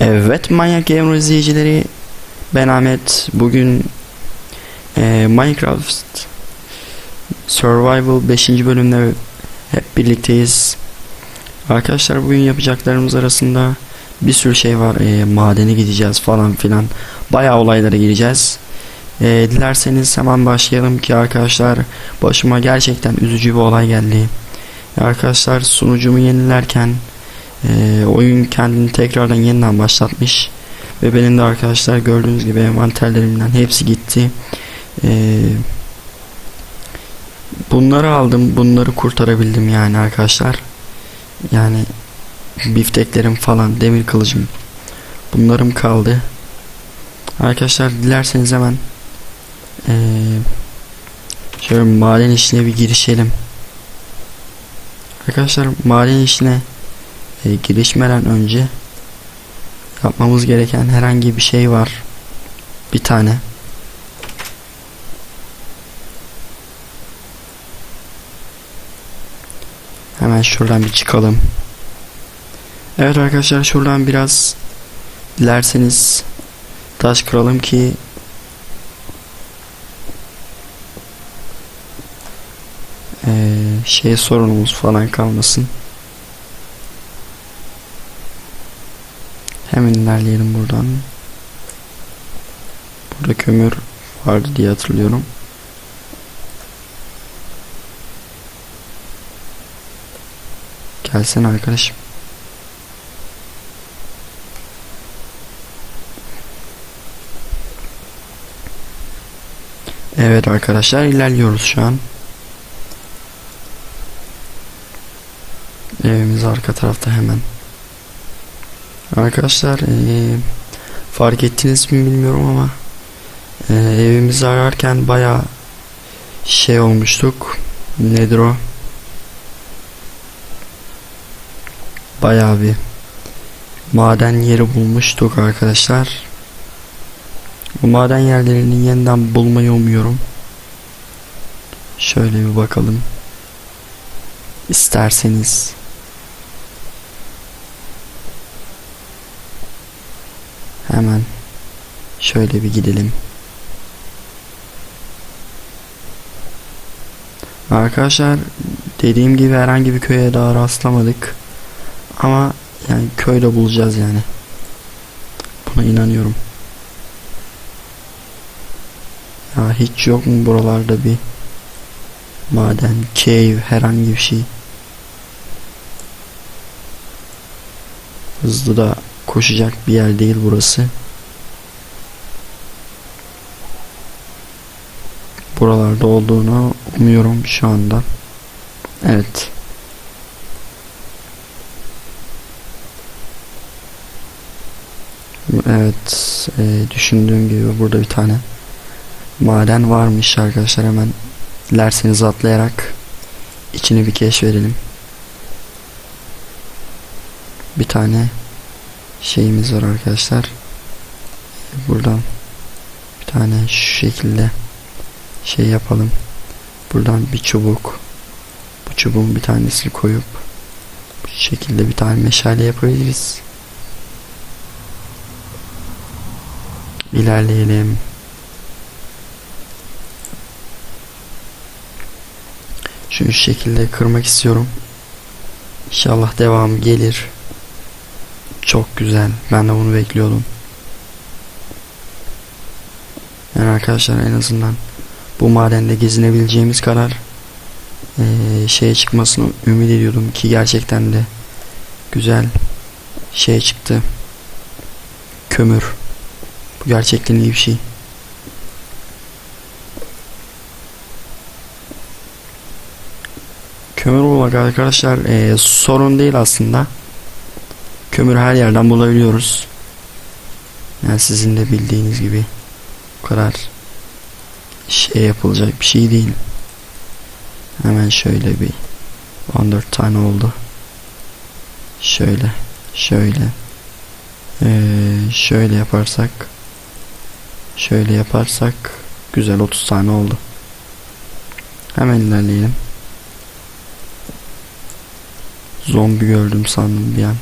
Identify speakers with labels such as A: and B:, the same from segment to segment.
A: Evet Manyak Gamer izleyicileri. Ben Ahmet. Bugün e, Minecraft Survival 5. bölümde hep birlikteyiz. Arkadaşlar bugün yapacaklarımız arasında bir sürü şey var. E, madene gideceğiz falan filan. Bayağı olaylara gireceğiz. E, Dilerseniz hemen başlayalım ki arkadaşlar başıma gerçekten üzücü bir olay geldi. Arkadaşlar sunucumu yenilerken ee, oyun kendini tekrardan yeniden başlatmış ve benim de arkadaşlar gördüğünüz gibi envanterlerimden hepsi gitti. Ee, bunları aldım bunları kurtarabildim yani arkadaşlar. Yani bifteklerim falan demir kılıcım bunlarım kaldı. Arkadaşlar dilerseniz hemen ee, şöyle maden işine bir girişelim. Arkadaşlar maden işine e, girişmeden önce yapmamız gereken herhangi bir şey var. Bir tane. Hemen şuradan bir çıkalım. Evet arkadaşlar şuradan biraz dilerseniz taş kıralım ki ee, şey sorunumuz falan kalmasın. Hemen ilerleyelim buradan. Burada kömür vardı diye hatırlıyorum. Gelsene arkadaşım. Evet arkadaşlar ilerliyoruz şu an. Evimiz arka tarafta hemen. Arkadaşlar ee, fark ettiniz mi bilmiyorum ama ee, evimizi ararken baya şey olmuştuk. Nedir o? Baya bir maden yeri bulmuştuk arkadaşlar. Bu maden yerlerini yeniden bulmayı umuyorum. Şöyle bir bakalım. İsterseniz Hemen şöyle bir gidelim. Arkadaşlar dediğim gibi herhangi bir köye daha rastlamadık. Ama yani köyde bulacağız yani. Buna inanıyorum. Ya hiç yok mu buralarda bir maden, cave herhangi bir şey. Hızlı da koşacak bir yer değil burası. Buralarda olduğunu umuyorum şu anda. Evet. Evet, e, düşündüğüm gibi burada bir tane maden varmış arkadaşlar hemen dilerseniz atlayarak içini bir keşfedelim. Bir tane şeyimiz var arkadaşlar. Buradan bir tane şu şekilde şey yapalım. Buradan bir çubuk bu çubuğun bir tanesini koyup bu şekilde bir tane meşale yapabiliriz. İlerleyelim. Şu şekilde kırmak istiyorum. İnşallah devamı gelir. Çok güzel. Ben de bunu bekliyordum. Yani arkadaşlar en azından bu madende gezinebileceğimiz kadar ee, şeye çıkmasını ümit ediyordum ki gerçekten de güzel şey çıktı. Kömür. Bu gerçekten iyi bir şey. Kömür bulmak arkadaşlar ee, sorun değil aslında. Kömür her yerden bulabiliyoruz. Yani sizin de bildiğiniz gibi bu kadar şey yapılacak bir şey değil. Hemen şöyle bir 14 tane oldu. Şöyle, şöyle. Ee, şöyle yaparsak şöyle yaparsak güzel 30 tane oldu. Hemen ilerleyelim. Zombi gördüm sandım bir an.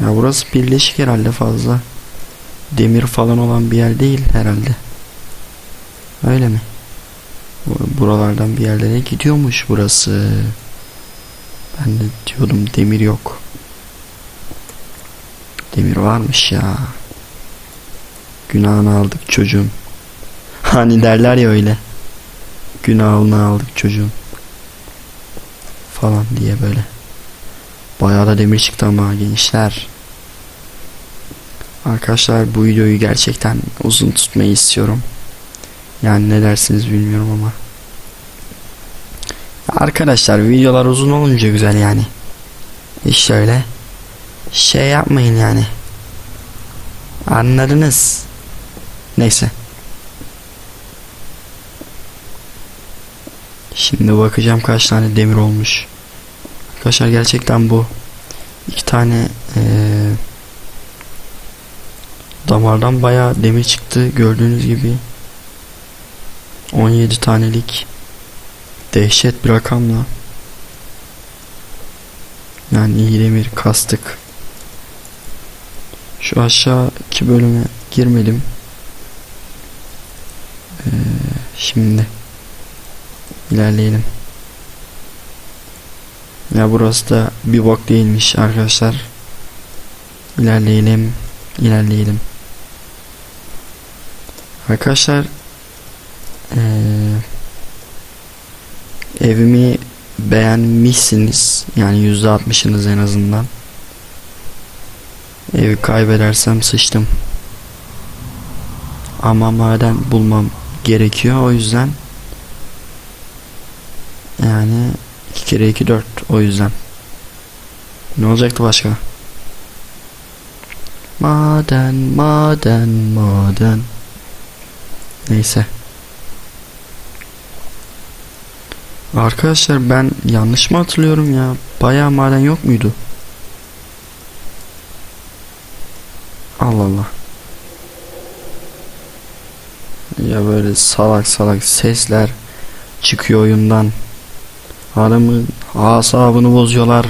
A: Ya burası birleşik herhalde fazla. Demir falan olan bir yer değil herhalde. Öyle mi? Bu- Buralardan bir yerlere gidiyormuş burası. Ben de diyordum demir yok. Demir varmış ya. Günahını aldık çocuğun. Hani derler ya öyle. Günahını aldık çocuğun. Falan diye böyle. Bayağı da demir çıktı ama gençler. Arkadaşlar bu videoyu gerçekten uzun tutmayı istiyorum. Yani ne dersiniz bilmiyorum ama. Arkadaşlar videolar uzun olunca güzel yani. İşte öyle. Şey yapmayın yani. Anladınız. Neyse. Şimdi bakacağım kaç tane demir olmuş. Arkadaşlar gerçekten bu iki tane eee, damardan bayağı demir çıktı. Gördüğünüz gibi 17 tanelik dehşet bir rakamla yani iyi demir kastık. Şu aşağıki bölüme girmedim. Eee, şimdi ilerleyelim ya burası da bir bok değilmiş arkadaşlar. İlerleyelim. ilerleyelim. Arkadaşlar eee, evimi beğenmişsiniz. Yani yüzde altmışınız en azından. Evi kaybedersem sıçtım. Ama maden bulmam gerekiyor. O yüzden yani 2 kere 2 4 o yüzden. Ne olacaktı başka? Maden, maden, maden. Neyse. Arkadaşlar ben yanlış mı hatırlıyorum ya? Bayağı maden yok muydu? Allah Allah. Ya böyle salak salak sesler çıkıyor oyundan. Adamın asabını bozuyorlar.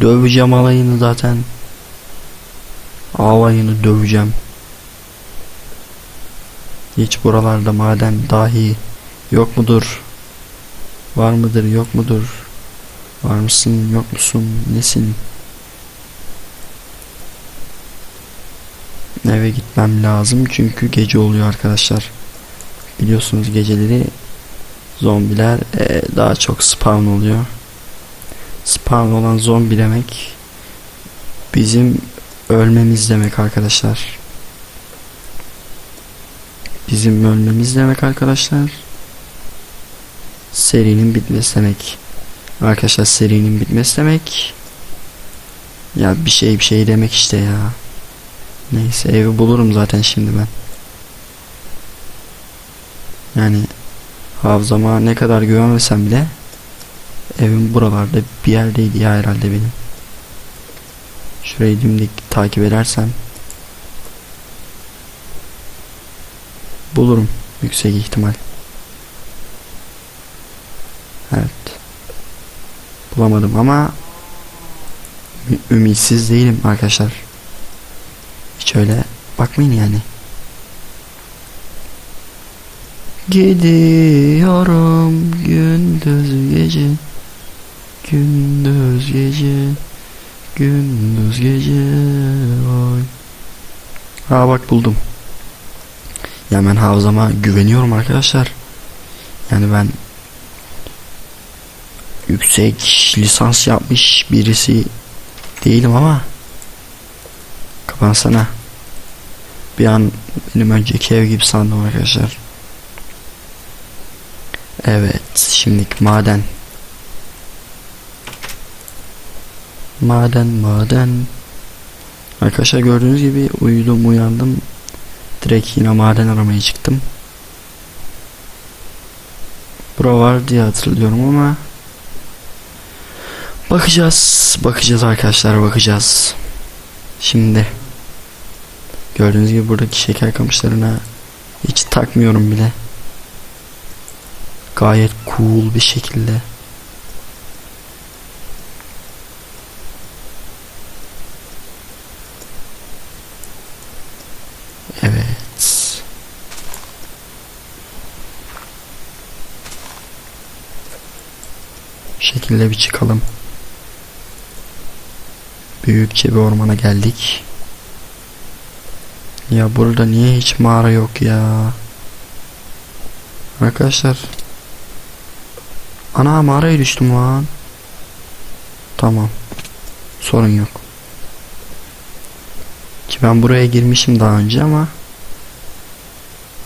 A: Döveceğim alayını zaten. Alayını döveceğim. Hiç buralarda maden dahi yok mudur? Var mıdır yok mudur? Var mısın yok musun nesin? Eve gitmem lazım çünkü gece oluyor arkadaşlar. Biliyorsunuz geceleri zombiler e, daha çok spawn oluyor. Spawn olan zombi demek bizim ölmemiz demek arkadaşlar. Bizim ölmemiz demek arkadaşlar. Serinin bitmesi demek. Arkadaşlar serinin bitmesi demek. Ya bir şey bir şey demek işte ya. Neyse evi bulurum zaten şimdi ben. Yani hafızama ne kadar güvenmesem bile evim buralarda bir yerdeydi ya herhalde benim. Şurayı dimdik takip edersem bulurum yüksek ihtimal. Evet. Bulamadım ama ümitsiz değilim arkadaşlar. Hiç öyle bakmayın yani. Gidiyorum gündüz gece Gündüz gece Gündüz gece Vay. Ha bak buldum. Ya ben hafızama güveniyorum arkadaşlar. Yani ben Yüksek lisans yapmış birisi değilim ama Kapansana. Bir an benim önceki ev gibi sandım arkadaşlar Evet, şimdilik maden. Maden, maden. Arkadaşlar gördüğünüz gibi uyudum, uyandım. Direkt yine maden aramaya çıktım. Bura var diye hatırlıyorum ama bakacağız, bakacağız arkadaşlar, bakacağız. Şimdi gördüğünüz gibi buradaki şeker kamışlarına hiç takmıyorum bile gayet cool bir şekilde Evet. Bu şekilde bir çıkalım. Büyükçe bir ormana geldik. Ya burada niye hiç mağara yok ya? Arkadaşlar Ana mağaraya düştüm lan. Tamam. Sorun yok. Ki ben buraya girmişim daha önce ama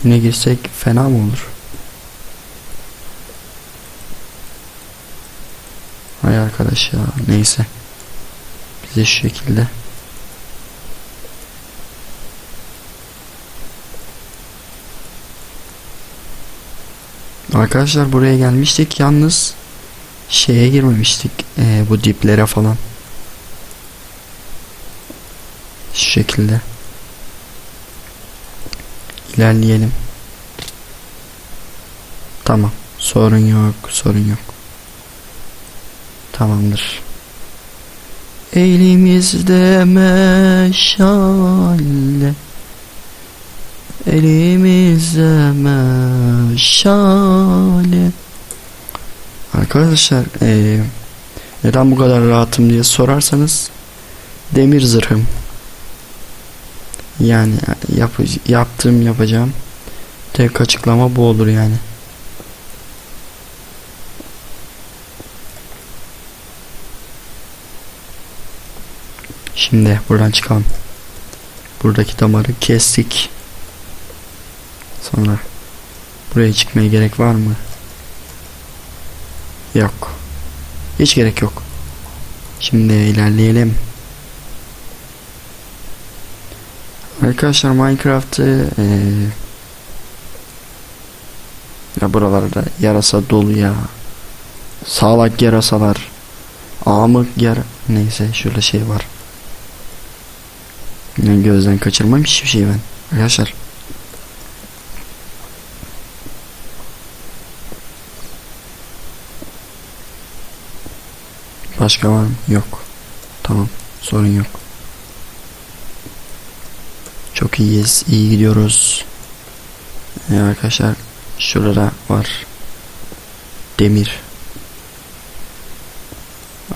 A: yine girsek fena mı olur? Hay arkadaş ya neyse. Bize şu şekilde. Arkadaşlar buraya gelmiştik yalnız şeye girmemiştik ee, bu diplere falan. Şu şekilde. İlerleyelim. Tamam. Sorun yok, sorun yok. Tamamdır. Elimizde meşale Elimizde meşale Arkadaşlar eee, neden bu kadar rahatım diye sorarsanız demir zırhım yani yap, yaptığım yapacağım tek açıklama bu olur yani. Şimdi buradan çıkalım. Buradaki damarı kestik. Sonra buraya çıkmaya gerek var mı? Yok. Hiç gerek yok. Şimdi ilerleyelim. Arkadaşlar Minecraft'ı eee ya buralarda yarasa dolu ya. Sağlak yarasalar. Amık yer neyse şurada şey var. Yani gözden kaçırmam hiçbir şey ben. Arkadaşlar. Başka var mı? Yok. Tamam. Sorun yok. Çok iyiyiz. iyi gidiyoruz. Ee, arkadaşlar şurada var. Demir.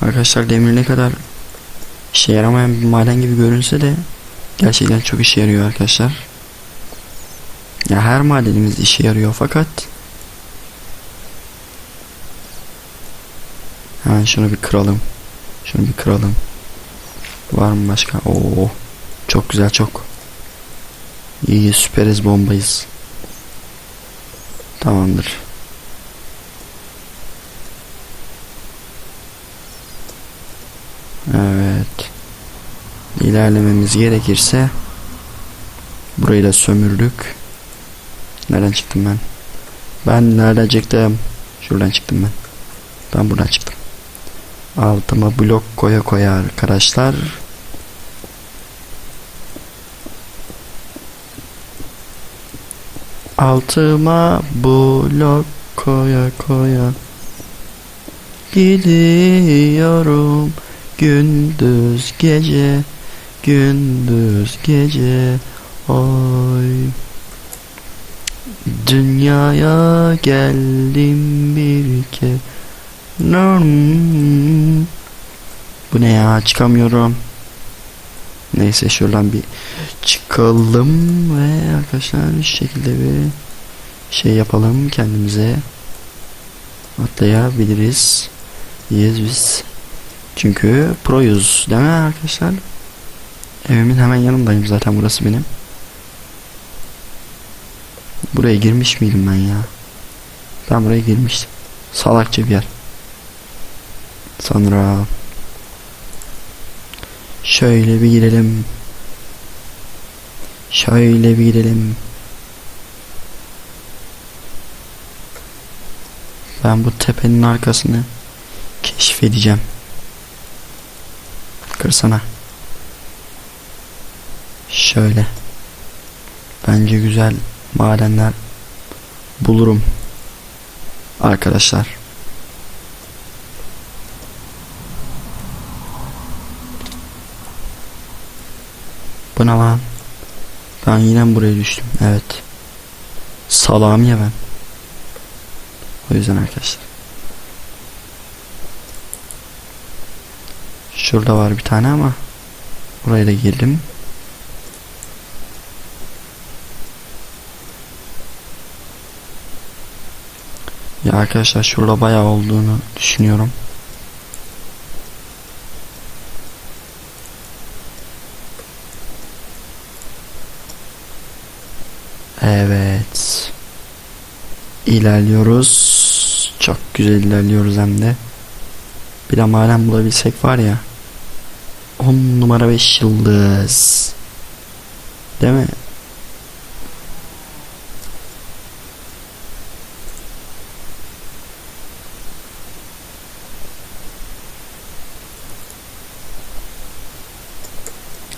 A: Arkadaşlar demir ne kadar işe yaramayan bir maden gibi görünse de gerçekten çok işe yarıyor arkadaşlar. Ya her madenimiz işe yarıyor fakat Hemen şunu bir kıralım. Şunu bir kıralım. Var mı başka? Oo. Çok güzel çok. İyi süperiz bombayız. Tamamdır. Evet. İlerlememiz gerekirse burayı da sömürdük. Nereden çıktım ben? Ben nereden çıktım? Şuradan çıktım ben. Ben buradan çıktım. Altıma blok koya koya arkadaşlar. Altıma blok koya koya Gidiyorum gündüz gece Gündüz gece Oy Dünyaya geldim bir kez. Bu ne ya? Çıkamıyorum. Neyse şuradan bir çıkalım ve arkadaşlar şu şekilde bir şey yapalım kendimize. Atlayabiliriz. İyiyiz biz. Çünkü proyuz değil mi arkadaşlar? Evimin hemen yanındayım zaten burası benim. Buraya girmiş miydim ben ya? Ben buraya girmiştim. Salakça bir yer sonra Şöyle bir girelim. Şöyle bir girelim. Ben bu tepenin arkasını keşfedeceğim. Kırsana. Şöyle. Bence güzel madenler bulurum. Arkadaşlar. Bu ne lan? Ben yine buraya düştüm. Evet. Salam ya ben. O yüzden arkadaşlar. Şurada var bir tane ama buraya da girdim. Ya arkadaşlar şurada bayağı olduğunu düşünüyorum. Evet. İlerliyoruz. Çok güzel ilerliyoruz hem de. Bir de maden bulabilsek var ya. 10 numara 5 yıldız. Değil mi?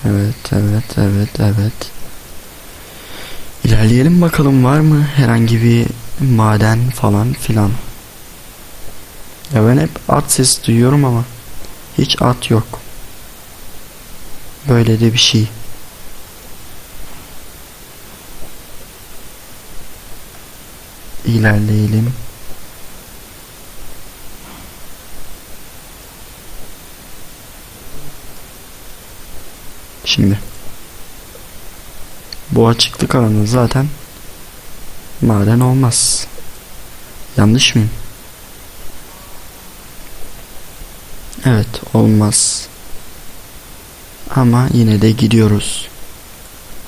A: Evet, evet, evet, evet. İlerleyelim bakalım var mı herhangi bir maden falan filan. Ya ben hep at sesi duyuyorum ama hiç at yok. Böyle de bir şey. İlerleyelim. Şimdi bu açıklık alanı zaten maden olmaz. Yanlış mıyım? Evet olmaz. Ama yine de gidiyoruz.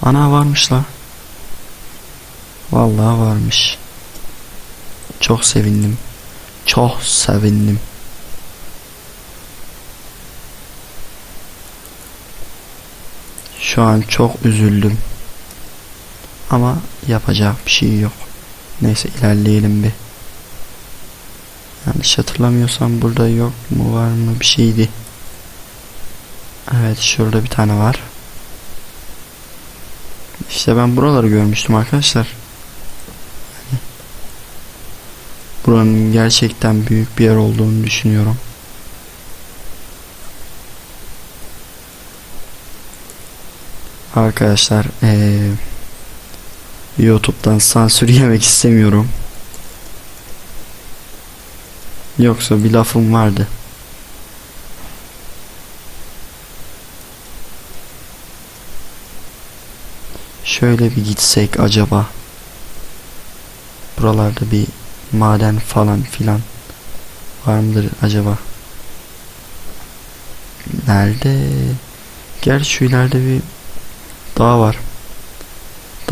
A: Ana varmış la. Vallahi varmış. Çok sevindim. Çok sevindim. Şu an çok üzüldüm. Ama yapacak bir şey yok. Neyse ilerleyelim bir. Yanlış hatırlamıyorsam burada yok mu var mı bir şeydi. Evet şurada bir tane var. İşte ben buraları görmüştüm arkadaşlar. Buranın gerçekten büyük bir yer olduğunu düşünüyorum. Arkadaşlar ee, YouTube'dan sansür yemek istemiyorum. Yoksa bir lafım vardı. Şöyle bir gitsek acaba. Buralarda bir maden falan filan var mıdır acaba? Nerede? Gel şu ileride bir dağ var.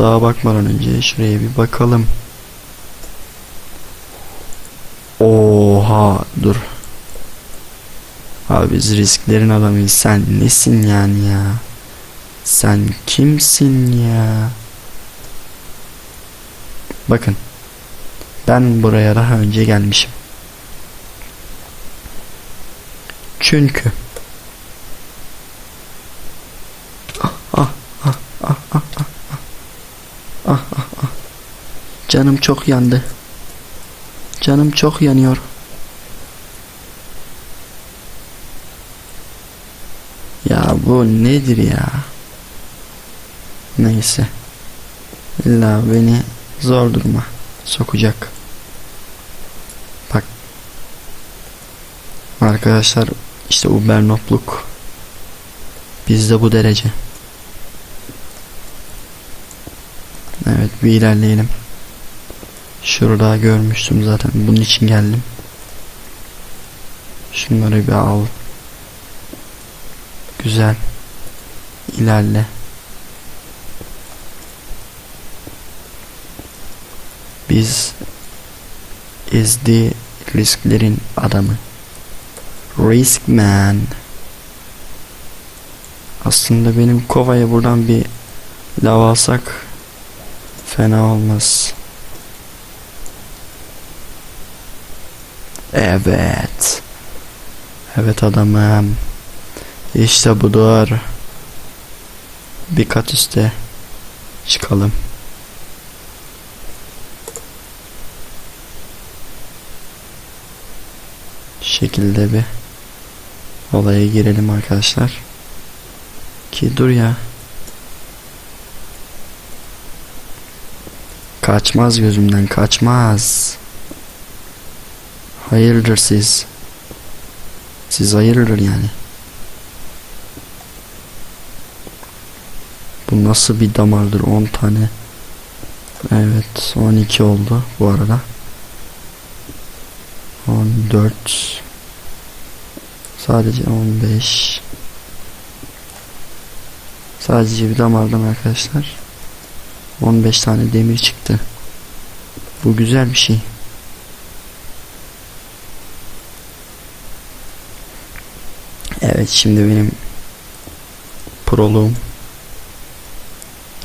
A: Dağa bakmadan önce şuraya bir bakalım. Oha dur. Abi biz risklerin adamıyız. Sen nesin yani ya? Sen kimsin ya? Bakın. Ben buraya daha önce gelmişim. Çünkü Canım çok yandı. Canım çok yanıyor. Ya bu nedir ya? Neyse. İlla beni zor duruma sokacak. Bak. Arkadaşlar işte Uber notluk bizde bu derece. Evet bir ilerleyelim. Şurada görmüştüm zaten. Bunun için geldim. Şunları bir al. Güzel. İlerle. Biz ezdi risklerin adamı. Risk man. Aslında benim kovaya buradan bir lav alsak fena olmaz. Evet. Evet adamım. İşte budur. Bir kat üste çıkalım. şekilde bir olaya girelim arkadaşlar. Ki dur ya. Kaçmaz gözümden kaçmaz. Hayırdır siz? Siz hayırdır yani. Bu nasıl bir damardır 10 tane. Evet 12 oldu bu arada. 14 Sadece 15 Sadece bir damardan arkadaşlar 15 tane demir çıktı Bu güzel bir şey Evet şimdi benim proluğum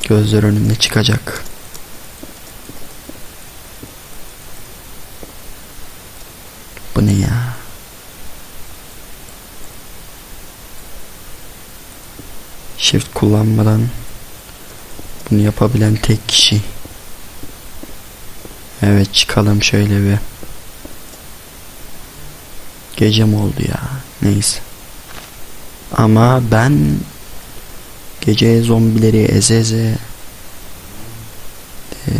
A: gözler önünde çıkacak. Bu ne ya? Shift kullanmadan bunu yapabilen tek kişi. Evet çıkalım şöyle bir. Gece mi oldu ya? Neyse. Ama ben gece zombileri eze de,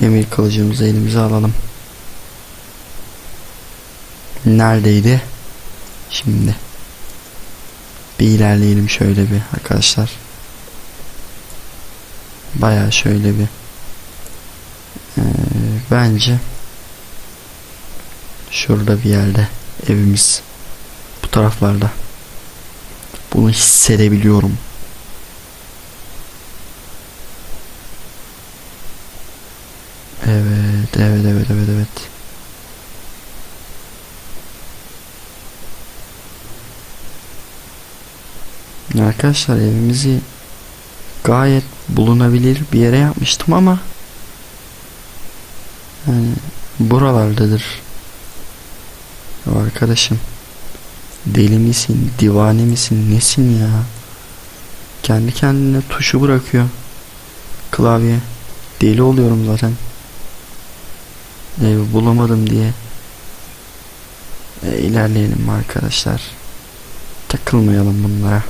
A: demir kılıcımızı elimize alalım. Neredeydi? Şimdi. Bir ilerleyelim şöyle bir arkadaşlar. Baya şöyle bir. Ee, bence şurada bir yerde evimiz. Taraflarda. Bunu hissedebiliyorum. Evet, evet, evet, evet, evet. Arkadaşlar evimizi gayet bulunabilir bir yere yapmıştım ama yani buralardadır. Arkadaşım deli misin, divane misin, nesin ya? Kendi kendine tuşu bırakıyor klavye. Deli oluyorum zaten. Evi bulamadım diye. E, ilerleyelim arkadaşlar. Takılmayalım bunlara.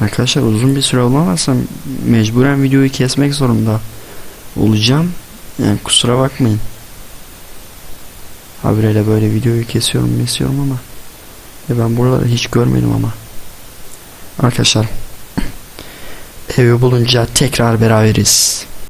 A: Arkadaşlar uzun bir süre olamazsam mecburen videoyu kesmek zorunda olacağım. Yani kusura bakmayın. Habire böyle videoyu kesiyorum kesiyorum ama e ben buraları hiç görmedim ama. Arkadaşlar evi bulunca tekrar beraberiz.